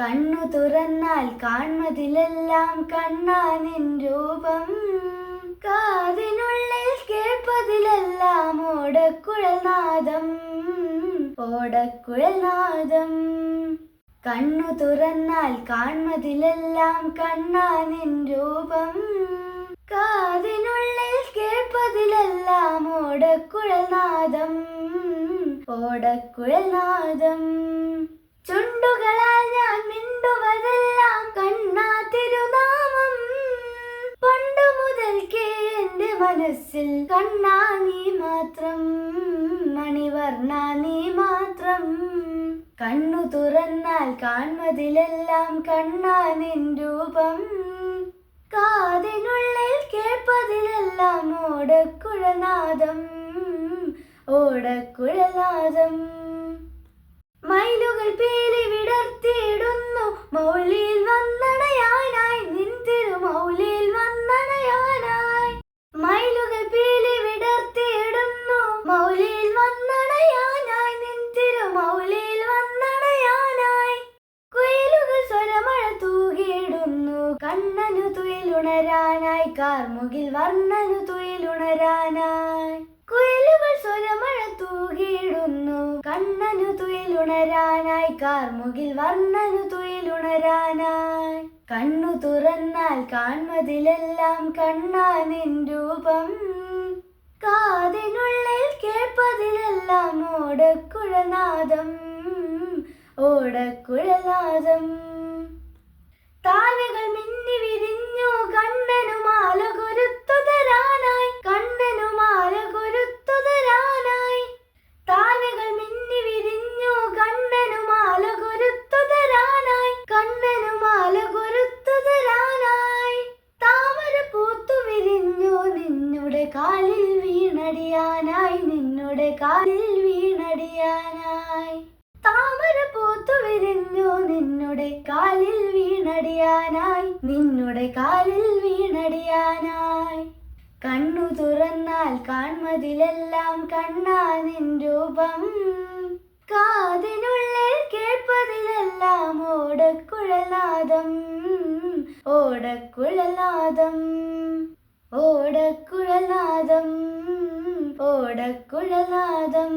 കണ്ണു തുറന്നാൽ കാൺമതിലെല്ലാം കണ്ണാനിൻ രൂപം. കാതിനുള്ളിൽ കേൾപ്പതിലെല്ലാം ഓടക്കുഴൽ നാദം. ഓടക്കുഴൽ നാദം. കണ്ണു തുറന്നാൽ കാൺമതിലെല്ലാം കണ്ണാനിൻ രൂപം. കാതിനുള്ളിൽ കേൾപ്പതിലെല്ലാം ഓടക്കുഴൽ നാദം. മനസ്സിൽ കണ്ണാ നീ മാത്രം മണിവർണ നീ മാത്രം. കണ്ണു തുറന്നാൽ കാൺമതിലെല്ലാം കണ്ണാ നിൻ രൂപം. കാതിനുള്ളിൽ കേൾപ്പതിലെല്ലാം ഓടക്കുഴനാദം ഓടക്കുഴനാദം മയിലുകൾ പേലി വിടർത്തിയിടുന്നു മൗലിയിൽ കണ്ണനു തുയിലുണരാനായി കാർമുകിൽ വർണനു തുയിലുണരാനായി. കുയിലുകൾ സ്വരമഴ തൂകിയിടുന്നു കണ്ണനു തുയിലുണരാനായി കാർമുകിൽ വർണനു തുയിലുണരാനായി. കണ്ണു തുറന്നാൽ കാൺമതിലെല്ലാം കണ്ണാനിൻ രൂപം. കാതിനുള്ളിൽ കേൾപ്പതിലെല്ലാം ഓടക്കുഴനാദം ഓടക്കുഴനാദം താരകൾ വീണടിയാനായി നിന്നുടെ കാലിൽ വീണടിയാനായി. താമര പൂത്തു വിരിഞ്ഞു നിന്നുടെ കാലിൽ വീണടിയാനായി നിന്നുടെ കാലിൽ വീണടിയാനായി. കണ്ണു തുറന്നാൽ കാൺമതിലെല്ലാം കണ്ണാ നിൻ രൂപം. കാതിനുള്ളിൽ കേൾപ്പതിലെല്ലാം ഓടക്കുഴലാദം ഓടക്കുഴലാദം മഴക്കുഴനാദം